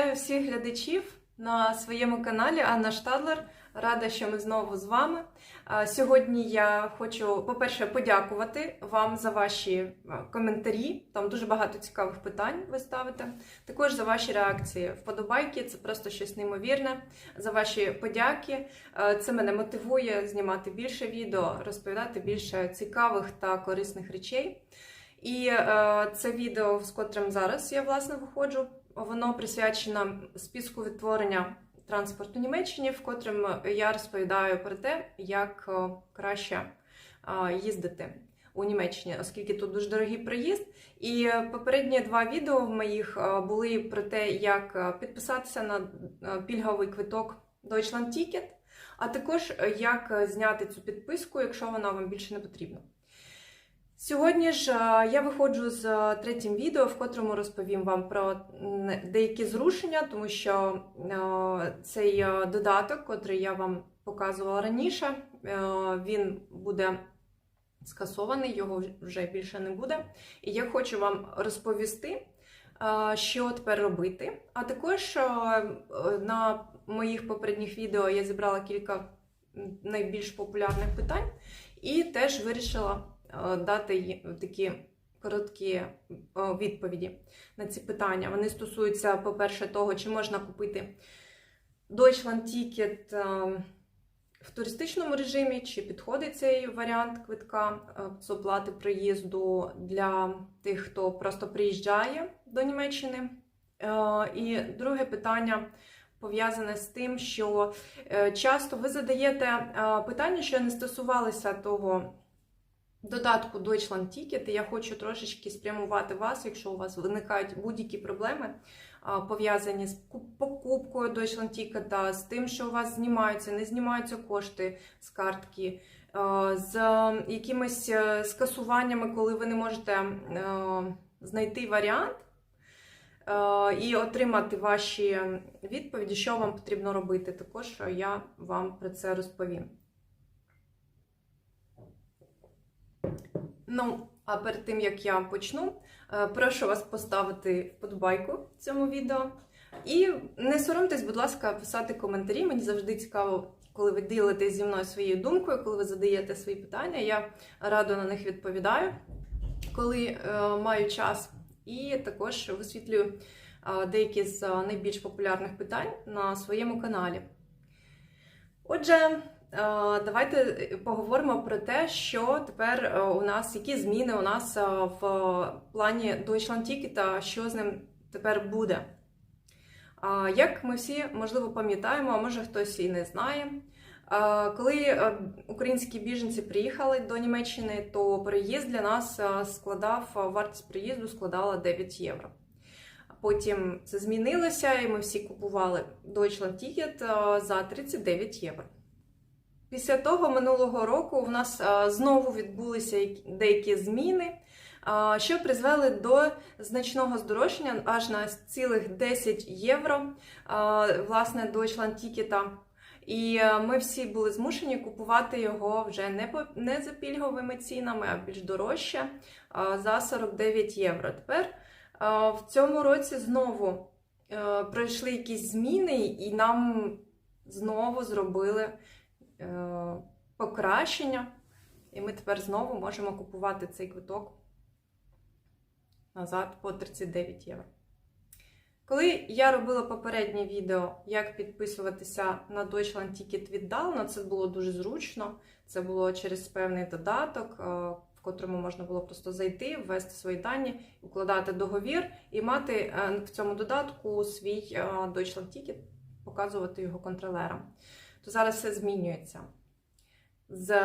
Вітаю всіх глядачів на своєму каналі Анна Штадлер. Рада, що ми знову з вами. Сьогодні я хочу, по-перше, подякувати вам за ваші коментарі. Там дуже багато цікавих питань ви ставите. Також за ваші реакції. Вподобайки це просто щось неймовірне. За ваші подяки. Це мене мотивує знімати більше відео, розповідати більше цікавих та корисних речей. І е, це відео, з котрим зараз я власне виходжу, воно присвячено списку відтворення транспорту Німеччині, в котрим я розповідаю про те, як е, краще е, їздити у Німеччині, оскільки тут дуже дорогий проїзд. І попередні два відео в моїх е, були про те, як е, підписатися на пільговий квиток Deutschland Ticket, а також як зняти цю підписку, якщо вона вам більше не потрібна. Сьогодні ж е, я виходжу з е, третім відео, в котрому розповім вам про деякі зрушення, тому що е, цей додаток, котрий я вам показувала раніше, він буде скасований, його вже більше не буде. І я хочу вам розповісти, що тепер робити. А також на моїх попередніх відео я зібрала кілька найбільш популярних питань і теж вирішила дати ї- такі короткі е, відповіді на ці питання. Вони стосуються, по-перше, того, чи можна купити Deutschland Ticket е, в туристичному режимі, чи підходить цей варіант квитка е, з оплати приїзду для тих, хто просто приїжджає до Німеччини. Е, І друге питання пов'язане з тим, що е, часто ви задаєте е, питання, що не стосувалися того додатку Deutschland Ticket, я хочу трошечки спрямувати вас, якщо у вас виникають будь-які проблеми, пов'язані з покупкою Deutschland Ticket, з тим, що у вас знімаються, не знімаються кошти з картки, з якимись е, скасуваннями, коли ви не можете е, знайти варіант. е, І отримати ваші відповіді, що вам потрібно робити. Також я вам про це розповім. Ну, а перед тим як я почну, е, прошу вас поставити вподобайку цьому відео. І не соромтесь, будь ласка, писати коментарі. Мені завжди цікаво, коли ви ділитесь зі мною своєю думкою, коли ви задаєте свої питання. Я радо на них відповідаю, коли е, маю час. І також висвітлюю е, деякі з найбільш популярних питань на своєму каналі. Отже, Давайте поговоримо про те, що тепер е, у нас, які зміни у нас е, в плані Deutschland Ticket, що з ним тепер буде. Як ми всі, можливо, пам'ятаємо, а може хтось і не знає. е, Коли е, українські біженці приїхали до Німеччини, то переїзд для нас е, складав, е, вартість приїзду складала 9 євро. Потім це змінилося, і ми всі купували Deutschland Ticket е, за 39 євро. Після того минулого року в нас знову відбулися деякі зміни, що призвели до значного здорожчання аж на цілих 10 євро власне Deutschland Ticket. І ми всі були змушені купувати його вже не по не за пільговими цінами, а більш дорожче за 49 євро. Тепер в цьому році знову е, пройшли якісь зміни, і нам знову зробили е, покращення, і ми тепер знову можемо купувати цей квиток назад по 39 євро. Коли я робила попереднє відео, як підписуватися на Deutschland Ticket віддалено, це було дуже зручно. Це було через певний додаток, е, в котрому можна було просто зайти, ввести свої дані, укладати договір і мати е, в цьому додатку свій е, Deutschland Ticket, показувати його контролерам то зараз все змінюється. З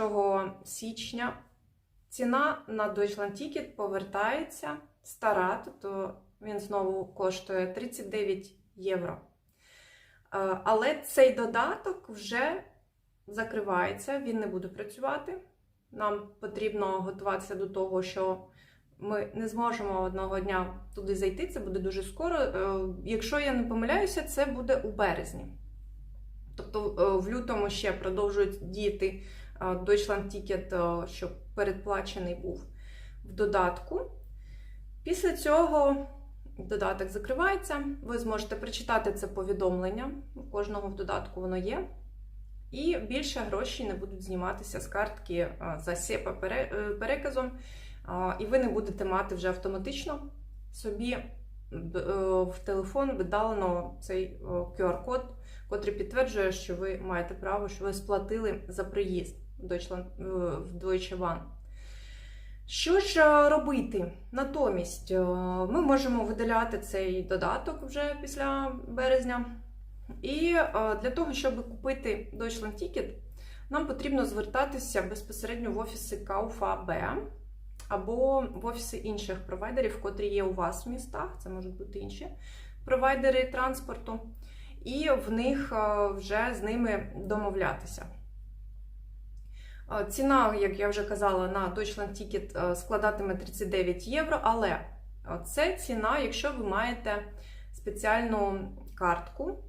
1 січня ціна на Deutschland Ticket повертається стара, тобто він знову коштує 39 євро. Е, Але цей додаток вже закривається, він не буде працювати. Нам потрібно готуватися до того, що ми не зможемо одного дня туди зайти. Це буде дуже скоро. Е, Якщо я не помиляюся, це буде у березні. Тобто е, в лютому ще продовжують діяти е, Deutschland Ticket, е, що передплачений був в додатку. Після цього додаток закривається, ви зможете прочитати це повідомлення. У кожного в додатку воно є. І більше грошей не будуть зніматися з картки за е, переказом, і ви не будете мати вже автоматично собі в телефон видалено цей е, QR-код, котрий підтверджує, що ви маєте право, що ви сплатили за приїзд в е, Deutsche Bahn. Що ж е, робити? Натомість е, ми можемо видаляти цей додаток вже після березня. І е, для того, щоб купити Deutschland Ticket, нам потрібно звертатися безпосередньо в офіси KVB або в офіси інших провайдерів, котрі є у вас в містах. Це можуть бути інші провайдери транспорту, і в них е, вже з ними домовлятися. Е, Ціна, як я вже казала, на Deutschland Ticket е, складатиме 39 євро, але це ціна, якщо ви маєте спеціальну картку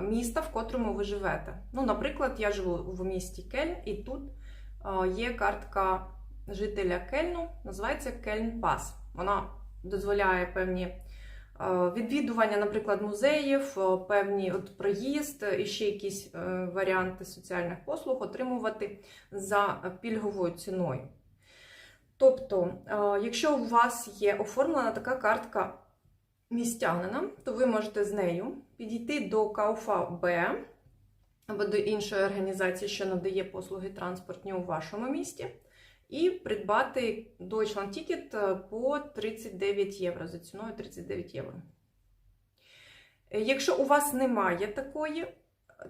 міста, в котрому ви живете. Ну, наприклад, я живу в місті Кельн, і тут є картка жителя Кельну, називається Кельн Пас. Вона дозволяє певні е, відвідування, наприклад, музеїв, е, певні от проїзд і ще якісь е, варіанти соціальних послуг отримувати за пільговою ціною. Тобто, якщо у вас є оформлена така картка містянина, то ви можете з нею підійти до КАУФА-Б або до іншої організації, що надає послуги транспортні у вашому місті, і придбати Deutschland Ticket е, по 39 євро за ціною 39 євро. Е, Якщо у вас немає такої,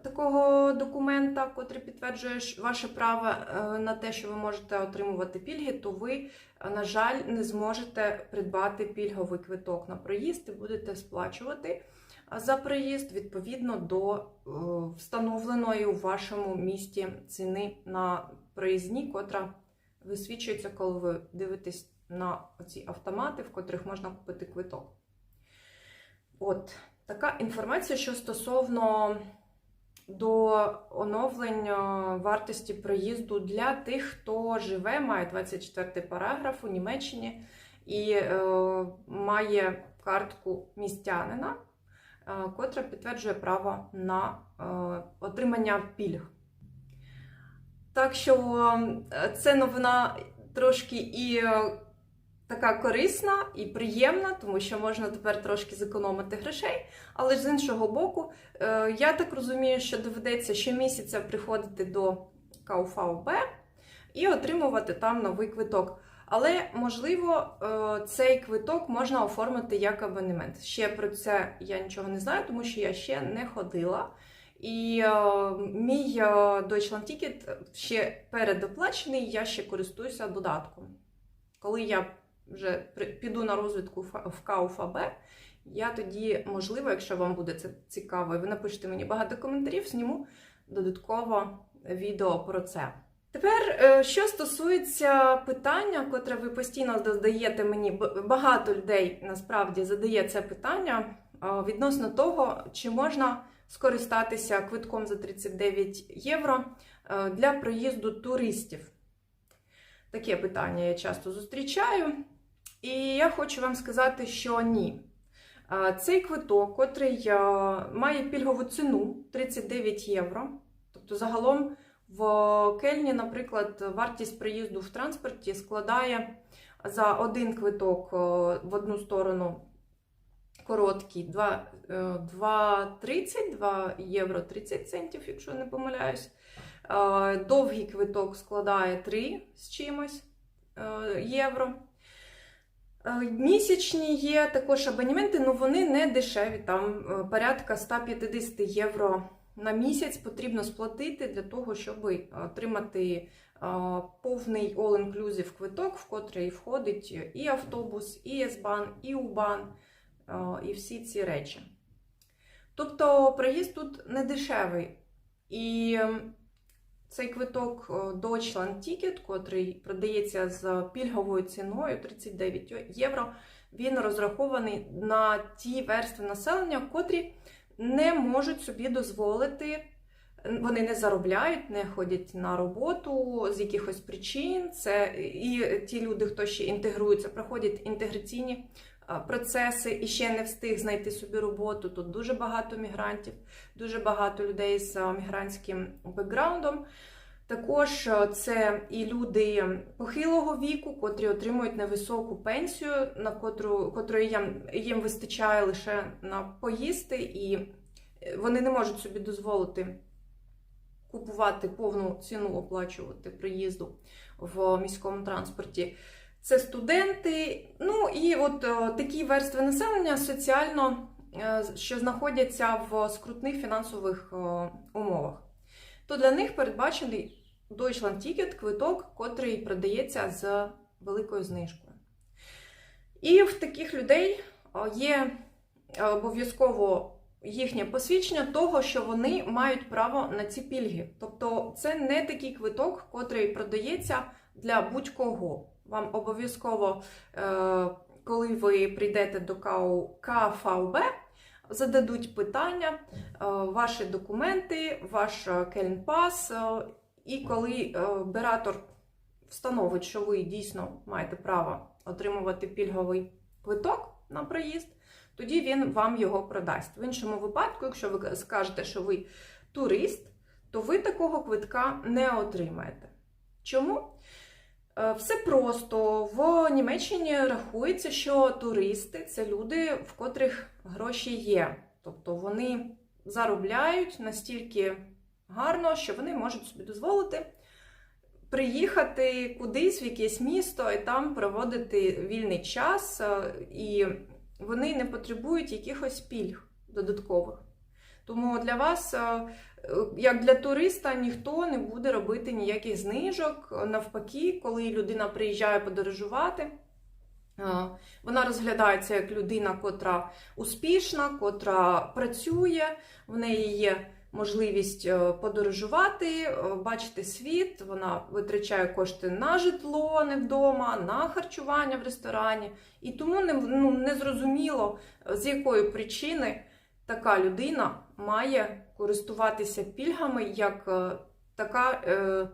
такого документа, котрий підтверджує ваше право е, на те, що ви можете отримувати пільги, то ви, на жаль, не зможете придбати пільговий квиток на проїзд і будете сплачувати за проїзд відповідно до встановленої у вашому місті ціни на проїзні, котра висвічується, коли ви дивитесь на ці автомати, в котрих можна купити квиток. От така інформація, що стосовно до оновлення вартості проїзду для тих, хто живе, має 24 параграф у Німеччині і е, має картку містянина, е, котра підтверджує право на е, отримання пільг. Так що це новина трошки і е, така корисна і приємна, тому що можна тепер трошки зекономити грошей. Але з іншого боку, е, я так розумію, що доведеться щомісяця приходити до КауФАУБ і отримувати там новий квиток. Але можливо, е, цей квиток можна оформити як абонемент. Ще про це я нічого не знаю, тому що я ще не ходила. І е, мій е, Deutschland Ticket ще передоплачений, я ще користуюся додатком. Коли я вже піду на розвідку в КауФАБ, я тоді, можливо, якщо вам буде це цікаво, ви напишете мені багато коментарів, зніму додатково відео про це. Тепер, е, що стосується питання, котре ви постійно задаєте мені, багато людей насправді задає це питання е, відносно того, чи можна скористатися квитком за 39 євро е, для проїзду туристів. Таке питання я часто зустрічаю. І я хочу вам сказати, що ні. Е, Цей квиток, котрий е, має пільгову ціну 39 євро. Тобто, загалом в Кельні, наприклад, вартість проїзду в транспорті складає за один квиток в одну сторону короткий 2, е, 2,30, 2 євро 30 центів, якщо не помиляюсь. Е, Довгий квиток складає 3 з чимось е, євро. Е, Місячні є також абонементи, але вони не дешеві. Там е, порядка 150 євро на місяць потрібно сплатити для того, щоб отримати е, повний all-inclusive квиток, в котрий входить і автобус, і S-Bahn, і е, і всі ці речі. Тобто проїзд тут не дешевий. І ем, цей квиток е, Deutschland Ticket, котрий продається з пільговою ціною 39 євро, він розрахований на ті верстви населення, котрі не можуть собі дозволити, вони не заробляють, не ходять на роботу з якихось причин. Це і ті люди, хто ще інтегрується, проходять інтеграційні е, процеси і ще не встиг знайти собі роботу. Тут дуже багато мігрантів, дуже багато людей з е, мігрантським бекграундом. Також е, це і люди похилого віку, котрі отримують невисоку пенсію, на котру котрої їм, їм вистачає лише на поїсти, і е, вони не можуть собі дозволити купувати повну ціну, оплачувати приїзду в міському транспорті. Це студенти, ну і от е, такі верстви населення соціально, е, що знаходяться в скрутних фінансових е, умовах. То для них передбачений Deutschland Ticket квиток, котрий продається з великою знижкою. І в таких людей є обов'язково їхнє посвідчення того, що вони мають право на ці пільги. Тобто це не такий квиток, котрий продається для будь-кого. Вам обов'язково, е, коли ви прийдете до КФУБ, зададуть питання, е, ваші документи, ваш е, кельнпас, і коли оператор встановить, що ви дійсно маєте право отримувати пільговий квиток на проїзд, тоді він вам його продасть. В іншому випадку, якщо ви скажете, що ви турист, то ви такого квитка не отримаєте. Чому? Е, Все просто в Німеччині рахується, що туристи це люди, в котрих гроші є. Тобто вони заробляють настільки гарно, що вони можуть собі дозволити приїхати кудись в якесь місто і там проводити вільний час, е, і вони не потребують якихось пільг додаткових. Тому для вас, е, як для туриста, ніхто не буде робити ніяких знижок. Навпаки, коли людина приїжджає подорожувати, вона розглядається як людина, котра успішна, котра працює, в неї є можливість е, подорожувати, е, бачити світ, вона витрачає кошти на житло, не вдома, на харчування в ресторані. І тому не, ну, не зрозуміло, з якої причини така людина має користуватися пільгами як е, така е,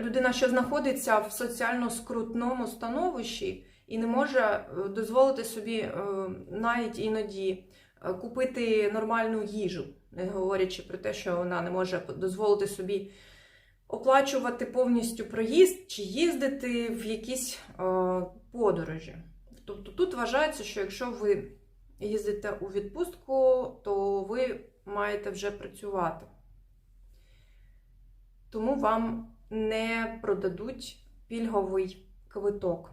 людина, що знаходиться в соціально скрутному становищі і не може е, дозволити собі навіть іноді купити нормальну їжу, не говорячи про те, що вона не може дозволити собі оплачувати повністю проїзд чи їздити в якісь подорожі. Тобто тут вважається, що якщо ви їздите у відпустку, то ви маєте вже працювати. Тому вам не продадуть пільговий квиток.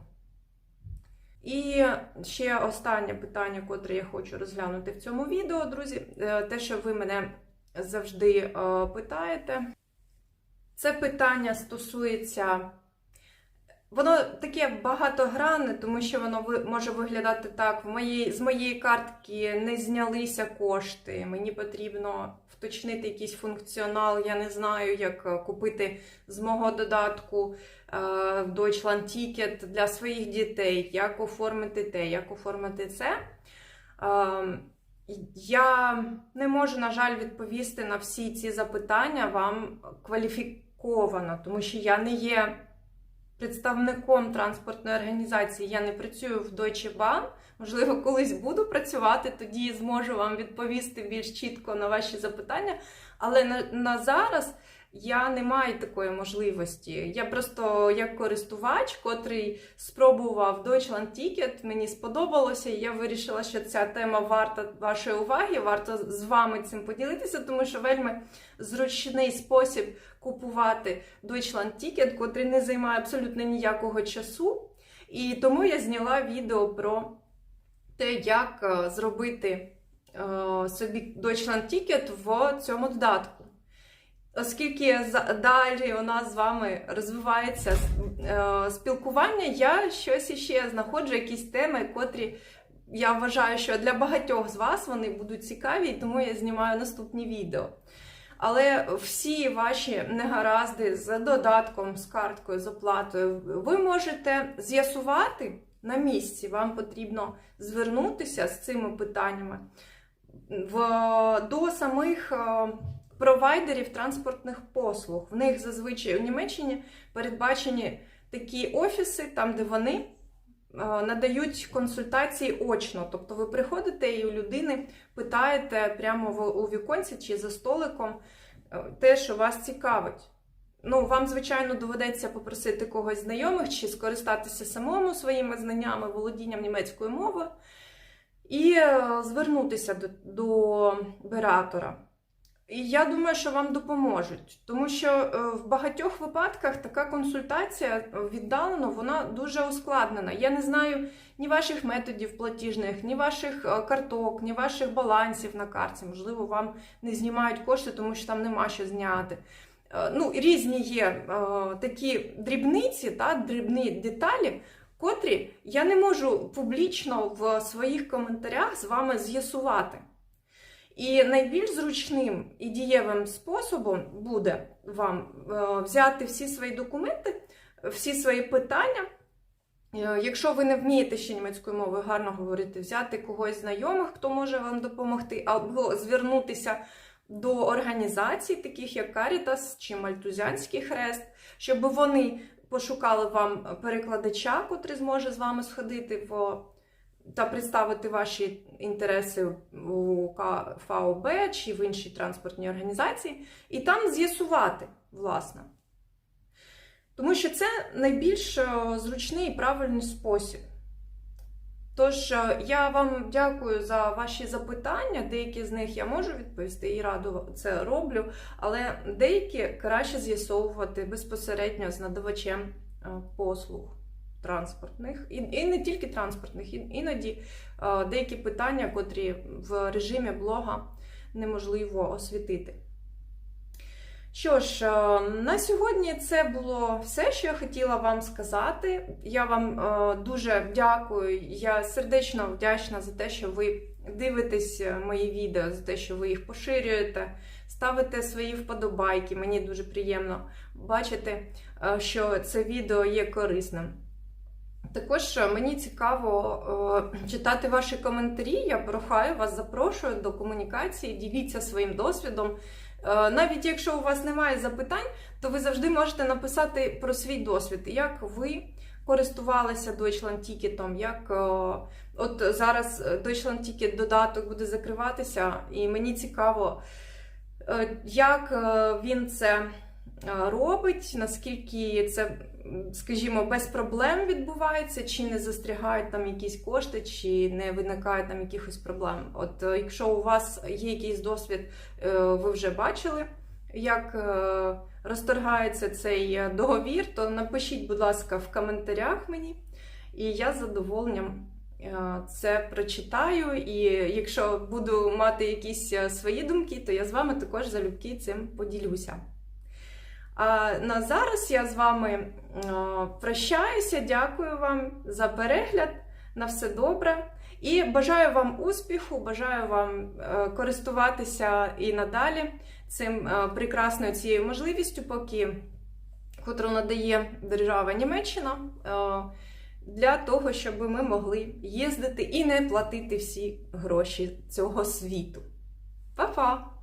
І ще останнє питання, котре я хочу розглянути в цьому відео, друзі, е, те, що ви мене завжди е, питаєте. Це питання стосується. Воно таке багатогранне, тому що воно може виглядати так: в моїй, з моєї картки не знялися кошти, мені потрібно вточнити якийсь функціонал, я не знаю, як е, купити з мого додатку е, Deutschland Ticket для своїх дітей, як оформити те, як оформити це. Е, Я не можу, на жаль, відповісти на всі ці запитання вам кваліфіковано, тому що я не є представником транспортної організації, я не працюю в Deutsche Bahn. Можливо, колись буду працювати, тоді зможу вам відповісти більш чітко на ваші запитання. Але на, на зараз я не маю такої можливості. Я просто як користувач, котрий спробував Deutschland Ticket, мені сподобалося, і я вирішила, що ця тема варта вашої уваги, варто з вами цим поділитися, тому що вельми зручний спосіб купувати Deutschland Ticket, котрий не займає абсолютно ніякого часу. І тому я зняла відео про те, як е, зробити е, собі Deutschland Ticket в цьому додатку. Оскільки далі у нас з вами розвивається е, спілкування, я щось іще знаходжу, якісь теми, котрі я вважаю, що для багатьох з вас вони будуть цікаві, і тому я знімаю наступні відео. Але всі ваші негаразди з додатком, з карткою, з оплатою, ви можете з'ясувати на місці. Вам потрібно звернутися з цими питаннями в, до самих е, провайдерів транспортних послуг. В них зазвичай у Німеччині передбачені такі офіси, там, де вони надають консультації очно. Тобто ви приходите і у людини питаєте прямо у віконці чи за столиком е, те, що вас цікавить. Ну, вам, звичайно, доведеться попросити когось знайомих чи скористатися самому своїми знаннями, володінням німецькою мовою і е, звернутися до, до бератора. І я думаю, що вам допоможуть, тому що е, в багатьох випадках така консультація е, віддалено вона дуже ускладнена. Я не знаю ні ваших методів платіжних, ні ваших е, карток, ні ваших балансів на карті. Можливо, вам не знімають кошти, тому що там нема що зняти. Ну, різні є такі дрібниці, та, дрібні деталі, котрі я не можу публічно в своїх коментарях з вами з'ясувати. І найбільш зручним і дієвим способом буде вам е, взяти всі свої документи, всі свої питання. Е, Якщо ви не вмієте ще німецькою мовою гарно говорити, взяти когось знайомих, хто може вам допомогти, або звернутися до організацій, таких як Caritas чи Мальтузянський хрест, щоб вони пошукали вам перекладача, котрий зможе з вами сходити в та представити ваші інтереси у ФАОБ чи в іншій транспортній організації, і там з'ясувати, власне. Тому що це найбільш е, зручний і правильний спосіб. Тож, е, я вам дякую за ваші запитання. Деякі з них я можу відповісти і радо це роблю, але деякі краще з'ясовувати безпосередньо з надавачем е, послуг транспортних, і, і не тільки транспортних, і- іноді е, деякі питання, котрі в режимі блога неможливо освітити. Що ж, е, на сьогодні це було все, що я хотіла вам сказати. Я вам е, дуже дякую. Я сердечно вдячна за те, що ви дивитесь е, мої відео, за те, що ви їх поширюєте, ставите свої вподобайки. Мені дуже приємно бачити, що це відео є корисним. Також е, мені цікаво е, читати ваші коментарі. Я прохаю вас, запрошую до комунікації, діліться своїм досвідом. Е, Навіть якщо у вас немає запитань, то ви завжди можете написати про свій досвід, як ви користувалися Deutschland Ticket, як от зараз Deutschland Ticket додаток буде закриватися, і мені цікаво, як він це робить, наскільки це, скажімо, без проблем відбувається, чи не застрягають там якісь кошти, чи не виникає там якихось проблем. От е, якщо у вас є якийсь досвід, е, ви вже бачили, як е, розторгається цей е, договір, то напишіть, будь ласка, в коментарях мені, і я з задоволенням. е, Це прочитаю, і якщо буду мати якісь е, свої думки, то я з вами також залюбки цим поділюся. На зараз я з вами прощаюся. Дякую вам за перегляд. На все добре. І бажаю вам успіху, бажаю вам е, користуватися і надалі цим е, прекрасною цією можливістю, поки котру надає держава Німеччина, е, для того, щоб ми могли їздити і не платити всі гроші цього світу. Па-па!